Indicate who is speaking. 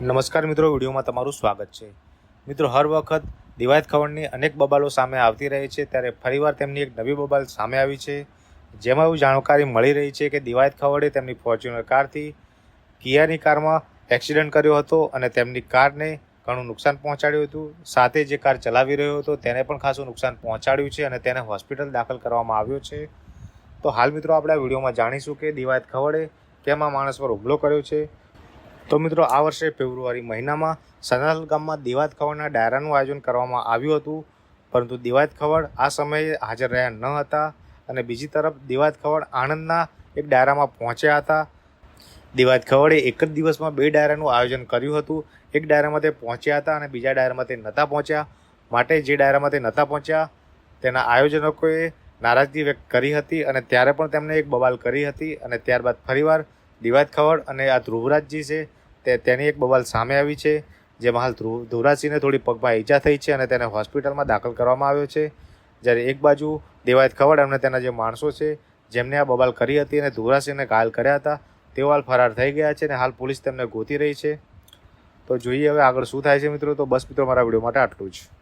Speaker 1: નમસ્કાર મિત્રો, વિડીયોમાં તમારું સ્વાગત છે. મિત્રો, હર વખત દિવાયત ખવડની અનેક બબાલો સામે આવતી રહે છે, ત્યારે ફરીવાર તેમની એક નવી બબાલ સામે આવી છે. જેમાં એવું જાણકારી મળી રહી છે કે દિવાયત ખવડે તેમની ફોર્ચ્યુનર કારથી કિયાની કારમાં એક્સિડન્ટ કર્યો હતો અને તેમની કારને ઘણું નુકસાન પહોંચાડ્યું હતું. સાથે જે કાર ચલાવી રહ્યો હતો, તેને પણ ખાસું નુકસાન પહોંચાડ્યું છે અને તેને હોસ્પિટલ દાખલ કરવામાં આવ્યો છે. તો હાલ મિત્રો, આપણે આ વિડીયોમાં જાણીશું કે દિવાયત ખવડે કેમ માણસ પર હુમલો કર્યો છે. તો મિત્રો, આ વર્ષે ફેબ્રુઆરી મહિનામાં સનાલ ગામમાં દિવાત ખવડના ડાયરાનું આયોજન કરવામાં આવ્યું હતું. પરંતુ દિવાત ખવડ આ સમયે હાજર રહ્યા ન હતા અને બીજી તરફ દિવાત ખવડ આણંદના એક ડાયરામાં પહોંચ્યા હતા. દિવાત ખવડે એક જ દિવસમાં બે ડાયરાનું આયોજન કર્યું હતું. એક ડાયરામાં તે પહોંચ્યા હતા અને બીજા ડાયરામાં તે નહોતા પહોંચ્યા. માટે જે ડાયરામાં તે નહોતા પહોંચ્યા, તેના આયોજકોએ નારાજગી વ્યક્ત કરી હતી અને ત્યારે પણ તેમણે એક બબાલ કરી હતી અને ત્યારબાદ ફરીવાર દિવાત ખવડ અને આ ધ્રુવરાજજી છે, તે તેની એક બબાલ સામે આવી છે, જેમાં હાલ ધ્રુવ ધ્રુવરાજસિંહને થોડી પગમાં ઈજા થઈ છે અને તેને હોસ્પિટલમાં દાખલ કરવામાં આવ્યો છે. જ્યારે એક બાજુ દેવાયત ખવડ અને તેના જે માણસો છે, જેમને આ બબાલ કરી હતી અને ધ્રુવરાજસિંહને ઘાયલ કર્યા હતા, તેઓ હાલ ફરાર થઈ ગયા છે અને હાલ પોલીસ તેમને ગોતી રહી છે. તો જોઈએ હવે આગળ શું થાય છે મિત્રો. તો બસ મિત્રો, મારા વીડિયો માટે આટલું જ.